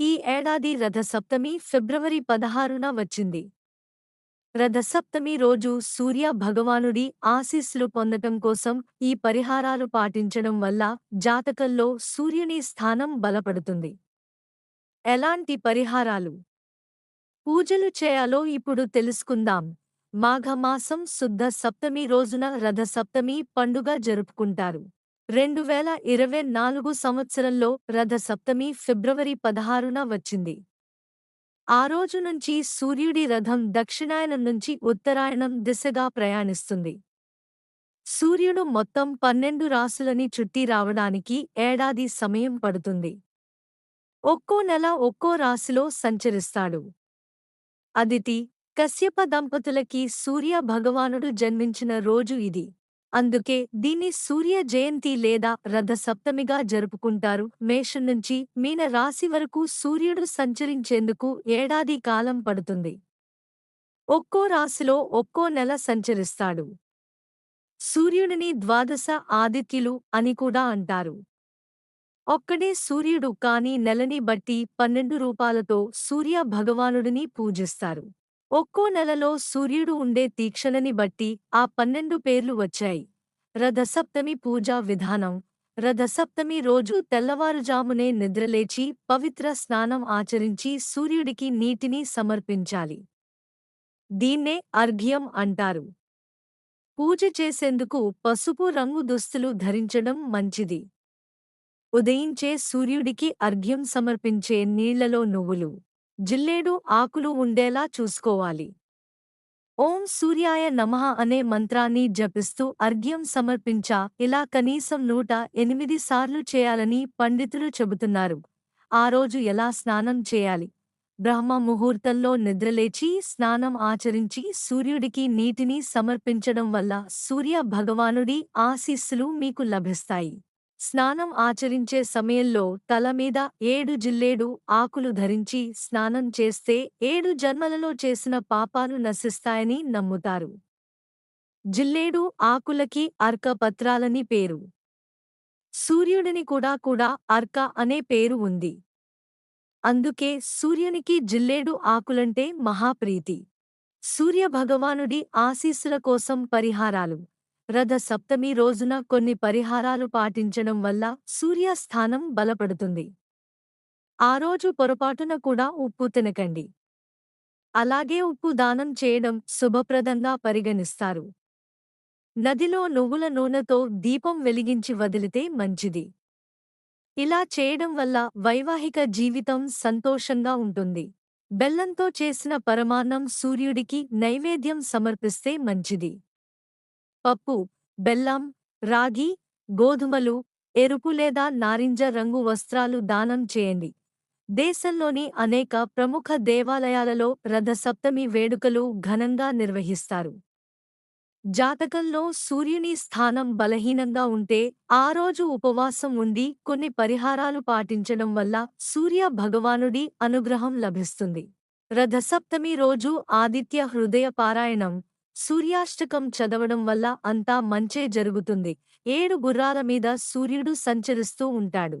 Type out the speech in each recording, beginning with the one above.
ఈ ఏడాది రథసప్తమి ఫిబ్రవరి పదహారున వచ్చింది. రథసప్తమి రోజు సూర్య భగవానుడి ఆశీస్సులు పొందటం కోసం ఈ పరిహారాలు పాటించడం వల్ల జాతకంలో సూర్యుని స్థానం బలపడుతుంది. ఎలాంటి పరిహారాలు? పూజలు చేయాలో ఇప్పుడు తెలుసుకుందాం. మాఘమాసం శుద్ధ సప్తమి రోజున రథసప్తమి పండుగ జరుపుకుంటారు. రెండు వేల ఇరవై నాలుగు సంవత్సరంలో రథ సప్తమి ఫిబ్రవరి పదహారున వచ్చింది. ఆ రోజు నుంచి సూర్యుడి రథం దక్షిణాయనం నుంచి ఉత్తరాయణం దిశగా ప్రయాణిస్తుంది. సూర్యుడు మొత్తం పన్నెండు రాసులని చుట్టి రావడానికి ఏడాది సమయం పడుతుంది. ఒక్కో నెల ఒక్కో రాశిలో సంచరిస్తాడు. అదితి కశ్యప దంపతులకి సూర్య భగవానుడు జన్మించిన రోజు ఇది. అందుకే దీన్ని సూర్య జయంతి లేదా రథ సప్తమిగా జరుపుకుంటారు. మేషం నుంచి మీన రాశి వరకు సూర్యుడు సంచరించేందుకు ఏడాది కాలం పడుతుంది. ఒక్కో రాశిలో ఒక్కో నెల సంచరిస్తాడు. సూర్యుడిని ద్వాదశ ఆదిత్యులు అని కూడా అంటారు. ఒక్కడే సూర్యుడు కాని నెలని బట్టి పన్నెండు రూపాలతో సూర్య భగవానుడిని పూజిస్తారు. ఒక్కో నెలలో సూర్యుడు ఉండే తీక్షణని బట్టి ఆ పన్నెండు పేర్లు వచ్చాయి. రథసప్తమి పూజా విధానం. రథసప్తమి రోజు తెల్లవారుజామునే నిద్రలేచి పవిత్ర స్నానం ఆచరించి సూర్యుడికి నీటిని సమర్పించాలి. దీన్నే అర్ఘ్యం అంటారు. పూజ చేసేందుకు పసుపు రంగు దుస్తులు ధరించడం మంచిది. ఉదయించే సూర్యుడికి అర్ఘ్యం సమర్పించే నీళ్ళలో నువ్వులు. జిల్లేడు ఆకులు ఉండేలా చూసుకోవాలి. ఓం సూర్యాయ నమః అనే మంత్రాన్ని జపిస్తూ అర్ఘ్యం సమర్పించా. ఇలా కనీసం నూట ఎనిమిది సార్లు చేయాలని పండితులు చెబుతున్నారు. ఆ రోజు ఎలా స్నానం చేయాలి? బ్రహ్మ ముహూర్తంలో నిద్రలేచి స్నానం ఆచరించి సూర్యుడికి నీటిని సమర్పించడం వల్ల సూర్య భగవానుడి ఆశీస్సులు మీకు లభిస్తాయి. స్నానం ఆచరించే సమయంలో తల మీద ఏడు జిల్లేడు ఆకులు ధరించి స్నానం చేస్తే ఏడు జన్మలలో చేసిన పాపాలు నశిస్తాయని నమ్ముతారు. జిల్లేడు ఆకులకి అర్క పత్రాలని పేరు. సూర్యుడిని కూడా కూడా అర్క అనే పేరు ఉంది. అందుకే సూర్యునికి జిల్లేడు ఆకులంటే మహాప్రీతి. సూర్యభగవానుడి ఆశీస్సుల కోసం పరిహారాలు. రథ సప్తమి రోజున కొన్ని పరిహారాలు పాటించడం వల్ల సూర్యస్థానం బలపడుతుంది. ఆ రోజు పొరపాటున కూడా ఉప్పు తినకండి. అలాగే ఉప్పు దానం చేయడం శుభప్రదంగా పరిగణిస్తారు. నదిలో నువ్వుల నూనెతో దీపం వెలిగించి వదిలితే మంచిది. ఇలా చేయడం వల్ల వైవాహిక జీవితం సంతోషంగా ఉంటుంది. బెల్లంతో చేసిన పరమాన్నం సూర్యుడికి నైవేద్యం సమర్పిస్తే మంచిది. పప్పు బెల్లం రాగి గోధుమలు ఎరుపు లేదా నారింజ రంగు వస్త్రాలు దానం చేయండి. దేశంలోని అనేక ప్రముఖ దేవాలయాలలో రథసప్తమి వేడుకలు ఘనంగా నిర్వహిస్తారు. జాతకంలో సూర్యుని స్థానం బలహీనంగా ఉంటే ఆ రోజు ఉపవాసం ఉండి కొన్ని పరిహారాలు పాటించడం వల్ల సూర్య భగవానుడి అనుగ్రహం లభిస్తుంది. రథసప్తమి రోజు ఆదిత్య హృదయ పారాయణం సూర్యాష్టకం చదవడం వల్ల అంతా మంచే జరుగుతుంది. ఏడు గుర్రాల మీద సూర్యుడు సంచరిస్తూ ఉంటాడు.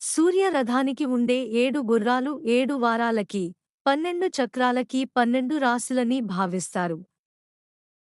సూర్యరథానికి ఉండే ఏడు గుర్రాలు ఏడు వారాలకి పన్నెండు చక్రాలకి పన్నెండు రాశులని భావిస్తారు.